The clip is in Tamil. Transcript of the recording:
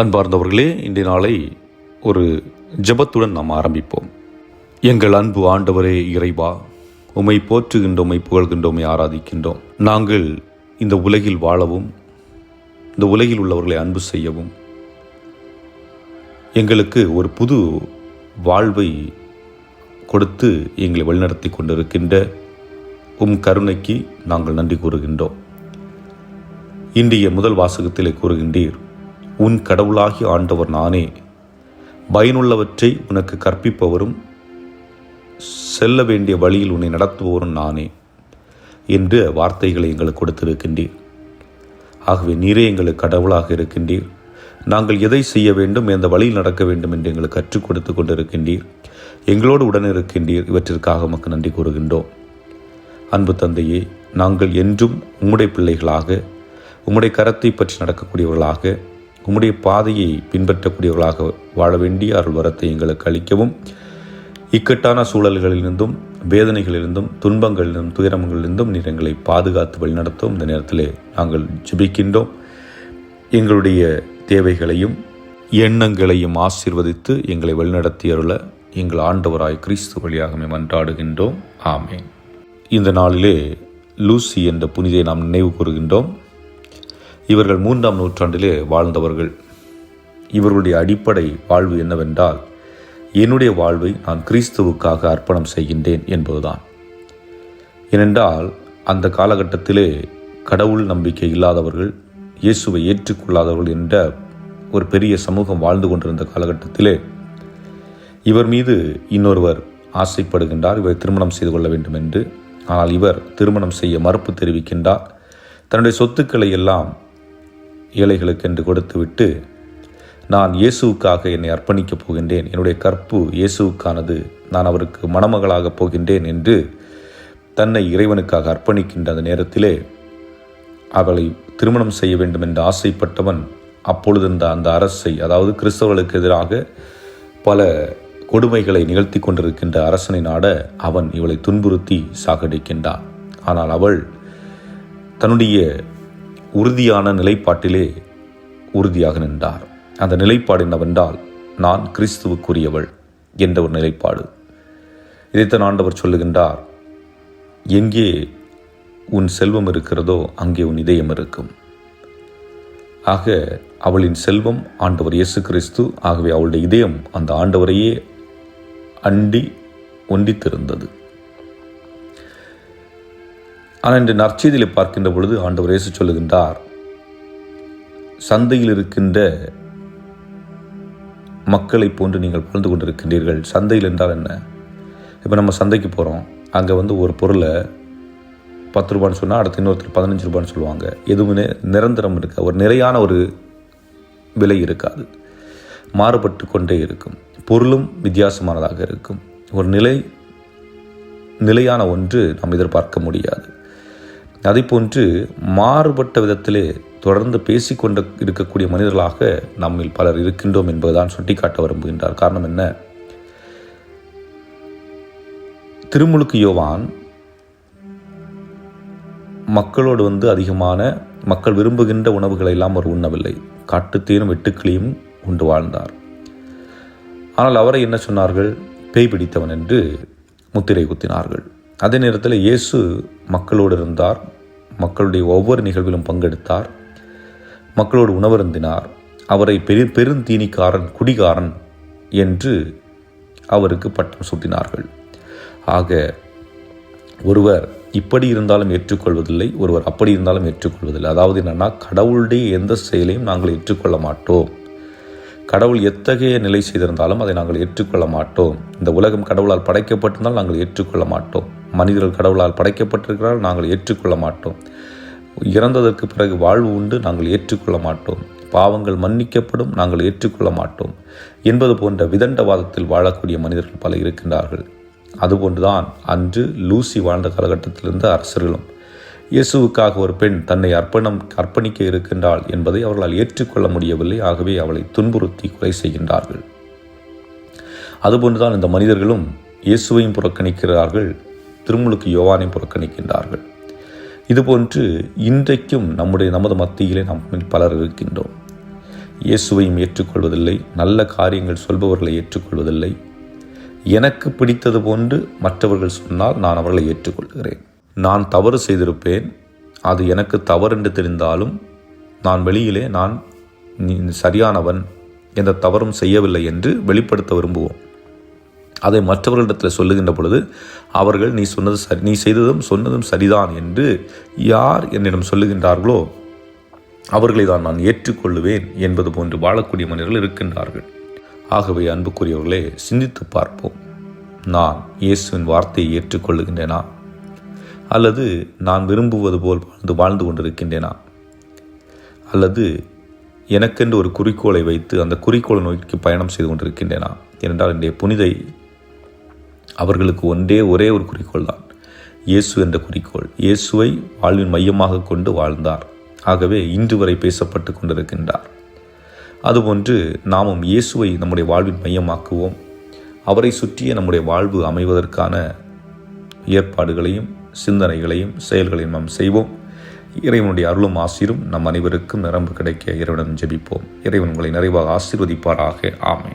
அன்பார்ந்தவர்களே இன்றைய நாளை ஒரு ஜெபத்துடன் நாம் ஆரம்பிப்போம். எங்கள் அன்பு ஆண்டவரே இறைவா உம்மை போற்றுகின்றோம் புகழ்கின்றோமை புகழ்கின்றோம் ஆராதிக்கின்றோம். நாங்கள் இந்த உலகில் வாழவும் இந்த உலகில் உள்ளவர்களை அன்பு செய்யவும் எங்களுக்கு ஒரு புது வாழ்வை கொடுத்து எங்களை வழிநடத்தி கொண்டிருக்கின்ற உம் கருணைக்கு நாங்கள் நன்றி கூறுகின்றோம். இன்றைய முதல் வாசகத்திலே கூறுகின்றீர் உன் கடவுளாகி ஆண்டவர் நானே. பயனுள்ளவற்றை உனக்கு கற்பிப்பவரும் செல்ல வேண்டிய வழியில் உன்னை நடத்துபவரும் நானே என்று வார்த்தைகளை எங்களுக்கு கொடுத்திருக்கின்றீர். ஆகவே நீரே எங்களுக்கு கடவுளாக இருக்கின்றீர். நாங்கள் எதை செய்ய வேண்டும் எந்த வழியில் நடக்க வேண்டும் என்று எங்களுக்கு கற்றுக் கொடுத்து கொண்டிருக்கின்றீர். எங்களோடு உடன் இருக்கின்றீர் இவற்றிற்காக உமக்கு நன்றி கூறுகின்றோம். அன்பு தந்தையே நாங்கள் என்றும் உம்முடைய பிள்ளைகளாக உம்முடைய கரத்தை பற்றி நடக்கக்கூடியவர்களாக உம்முடைய பாதையை பின்பற்றக்கூடியவர்களாக வாழ வேண்டிய அருள் வரத்தை எங்களுக்கு அளிக்கவும். இக்கட்டான சூழல்களிலிருந்தும் வேதனைகளிலிருந்தும் துன்பங்களிலிருந்தும் துயரங்களிலிருந்தும் நீர் எங்களை பாதுகாத்து வழிநடத்தும். இந்த நேரத்தில் நாங்கள் ஜிபிக்கின்றோம். எங்களுடைய தேவைகளையும் எண்ணங்களையும் ஆசீர்வதித்து எங்களை வழிநடத்தியருள எங்கள் ஆண்டவராய் கிறிஸ்து வழியாகவே மன்றாடுகின்றோம் ஆமே இந்த நாளிலே லூசி என்ற புனிதை நாம் நினைவு கூறுகின்றோம். இவர்கள் மூன்றாம் நூற்றாண்டிலே வாழ்ந்தவர்கள். இவர்களுடைய அடிப்படை வாழ்வு என்னவென்றால் என்னுடைய வாழ்வை நான் கிறிஸ்துவுக்காக அர்ப்பணம் செய்கின்றேன் என்பதுதான். ஏனென்றால் அந்த காலகட்டத்திலே கடவுள் நம்பிக்கை இல்லாதவர்கள் இயேசுவை ஏற்றுக்கொள்ளாதவர்கள் என்ற ஒரு பெரிய சமூகம் வாழ்ந்து கொண்டிருந்த காலகட்டத்திலே இவர் மீது இன்னொருவர் ஆசைப்படுகின்றார் இவரை திருமணம் செய்து கொள்ள வேண்டும் என்று ஆனால் இவர் திருமணம் செய்ய மறுப்பு தெரிவிக்கின்றார். தன்னுடைய சொத்துக்களை எல்லாம் ஏழைகளுக்கென்று கொடுத்துவிட்டு நான் இயேசுவுக்காக என்னை அர்ப்பணிக்கப் போகின்றேன். என்னுடைய கற்பு இயேசுவுக்கானது. நான் அவருக்கு மணமகளாகப் போகின்றேன் என்று தன்னை இறைவனுக்காக அர்ப்பணிக்கின்ற அந்த நேரத்திலே அவளை திருமணம் செய்ய வேண்டும் என்று ஆசைப்பட்டவன் அப்பொழுது இந்த அந்த அரசை அதாவது கிறிஸ்தவர்களுக்கு எதிராக பல கொடுமைகளை நிகழ்த்தி கொண்டிருக்கின்ற அரசனை நாட அவன் இவளை துன்புறுத்தி சாகடிக்கின்றான். ஆனால் அவள் தன்னுடைய உறுதியான நிலைப்பாட்டிலே உறுதியாக நின்றார். அந்த நிலைப்பாடு என்னவென்றால் நான் கிறிஸ்துவுக்குரியவள் என்ற ஒரு நிலைப்பாடு. இதைத்தான் ஆண்டவர் சொல்லுகின்றார். எங்கே உன் செல்வம் இருக்கிறதோ அங்கே உன் இதயம் இருக்கும். ஆக அவளின் செல்வம் ஆண்டவர் இயேசு கிறிஸ்து ஆகவே அவளுடைய இதயம் அந்த ஆண்டவரையே அண்டி ஒண்டித்திருந்தது ஆனால் இன்று நற்செய்தியிலே பார்க்கின்ற பொழுது ஆண்டவர் இயேசு சொல்லுகின்றார் சந்தையில் இருக்கின்ற மக்களை போன்று நீங்கள் வாழ்ந்து கொண்டிருக்கின்றீர்கள். சந்தையில் என்றால் என்ன? இப்போ நம்ம சந்தைக்கு போகிறோம் அங்கே வந்து ஒரு பொருளை பத்து ரூபான்னு சொன்னால் அடுத்து இன்னொருத்தர் பதினஞ்சு ரூபான்னு சொல்லுவாங்க. எதுவுமே நிரந்தரம் இருக்க ஒரு நிலையான ஒரு விலை இருக்காது. மாறுபட்டு கொண்டே இருக்கும். பொருளும் வித்தியாசமானதாக இருக்கும். ஒரு நிலை நிலையான ஒன்று நாம் எதிர்பார்க்க முடியாது. அதை போன்று மாறுபட்ட விதத்திலே தொடர்ந்து பேசிக்கொண்டு இருக்கக்கூடிய மனிதர்களாக நம்மில் பலர் இருக்கின்றோம் என்பதுதான் சுட்டிக்காட்ட விரும்புகின்றார். காரணம் என்ன? திருமுழுக்கு யோவான் மக்களோடு வந்து அதிகமான மக்கள் விரும்புகின்ற உணவுகளை எல்லாம் அவர் உண்ணவில்லை. காட்டுத்தீனும் வெட்டுக்கிளியும் உண்டு வாழ்ந்தார். ஆனால் அவரை என்ன சொன்னார்கள்? பேய் பிடித்தவன் என்று முத்திரை குத்தினார்கள். அதே நேரத்தில் இயேசு மக்களோடு இருந்தார். மக்களுடைய ஒவ்வொரு நிகழ்விலும் பங்கெடுத்தார். மக்களோடு உணவருந்தினார். அவரை பெரு பெருந்தீனிக்காரன் குடிகாரன் என்று அவருக்கு பட்டம் சூட்டினார்கள். ஆக ஒருவர் இப்படி இருந்தாலும் ஏற்றுக்கொள்வதில்லை ஒருவர் அப்படி இருந்தாலும் ஏற்றுக்கொள்வதில்லை. அதாவது என்னென்னா கடவுளுடைய எந்த செயலையும் நாங்கள் ஏற்றுக்கொள்ள மாட்டோம். கடவுள் எத்தகைய நிலை செய்திருந்தாலும் அதை நாங்கள் ஏற்றுக்கொள்ள மாட்டோம். இந்த உலகம் கடவுளால் படைக்கப்பட்டிருந்தால் நாங்கள் ஏற்றுக்கொள்ள மாட்டோம். மனிதர்கள் கடவுளால் படைக்கப்பட்டிருக்கிறால் நாங்கள் ஏற்றுக்கொள்ள மாட்டோம். இறந்ததற்கு பிறகு வாழ்வு உண்டு நாங்கள் ஏற்றுக்கொள்ள மாட்டோம். பாவங்கள் மன்னிக்கப்படும் நாங்கள் ஏற்றுக்கொள்ள மாட்டோம். என்பது போன்ற விதண்டவாதத்தில் வாழக்கூடிய மனிதர்கள் பல இருக்கின்றார்கள். அதுபோன்றுதான் அன்று லூசி வாழ்ந்த காலகட்டத்திலிருந்து அரசர்களும் இயேசுவுக்காக ஒரு பெண் தன்னை அர்ப்பணம் அர்ப்பணிக்க இருக்கின்றாள் என்பதை அவர்களால் ஏற்றுக்கொள்ள முடியவில்லை. ஆகவே அவளை துன்புறுத்தி கொலை செய்கின்றார்கள். அதுபோன்றுதான் இந்த மனிதர்களும் இயேசுவையும் புறக்கணிக்கிறார்கள். திருமுழுக்கு யோவானை புறக்கணிக்கின்றார்கள். இதுபோன்று இன்றைக்கும் நம்முடைய நமது மத்தியிலே நாம் பலர் இருக்கின்றோம். இயேசுவையும் ஏற்றுக்கொள்வதில்லை நல்ல காரியங்கள் சொல்பவர்களை ஏற்றுக்கொள்வதில்லை. எனக்கு பிடித்தது போன்று மற்றவர்கள் சொன்னால் நான் அவர்களை ஏற்றுக்கொள்கிறேன். நான் தவறு செய்திருப்பேன் அது எனக்கு தவறு என்று தெரிந்தாலும் நான் வெளியிலே நான் சரியானவன் எந்த தவறும் செய்யவில்லை என்று வெளிப்படுத்த விரும்புவோம். அதை மற்றவர்களிடத்தில் சொல்லுகின்ற பொழுது அவர்கள் நீ சொன்னது சரி நீ செய்ததும் சொன்னதும் சரிதான் என்று யார் என்னிடம் சொல்லுகின்றார்களோ அவர்களை தான் நான் ஏற்றுக்கொள்ளுவேன் என்பது போன்று வாழக்கூடிய மனிதர்கள் இருக்கின்றார்கள். ஆகவே அன்புக்குரியவர்களே சிந்தித்து பார்ப்போம். நான் இயேசுவின் வார்த்தையை ஏற்றுக்கொள்ளுகின்றேனா? அல்லது நான் விரும்புவது போல் வாழ்ந்து வாழ்ந்து கொண்டிருக்கின்றேனா? அல்லது எனக்கென்று ஒரு குறிக்கோளை வைத்து அந்த குறிக்கோளை நோக்கி பயணம் செய்து கொண்டிருக்கின்றேனா? ஏனென்றால் என்னுடைய புனிதை அவர்களுக்கு ஒன்றே ஒரே ஒரு குறிக்கோள் தான். இயேசு என்ற குறிக்கோள். இயேசுவை வாழ்வின் மையமாக கொண்டு வாழ்ந்தார். ஆகவே இன்று வரை பேசப்பட்டு கொண்டிருக்கின்றார். அதுபோன்று நாமும் இயேசுவை நம்முடைய வாழ்வின் மையமாக்குவோம். அவரை சுற்றிய நம்முடைய வாழ்வு அமைவதற்கான ஏற்பாடுகளையும் சிந்தனைகளையும் செயல்களையும் நாம் செய்வோம். இறைவனுடைய அருளும் ஆசிரும் நம் அனைவருக்கும் நிரம்பு கிடைக்க இறைவனிடம் ஜெபிப்போம். இறைவன் உங்களை நிறைவாக ஆசீர்வதிப்பாராக. ஆமை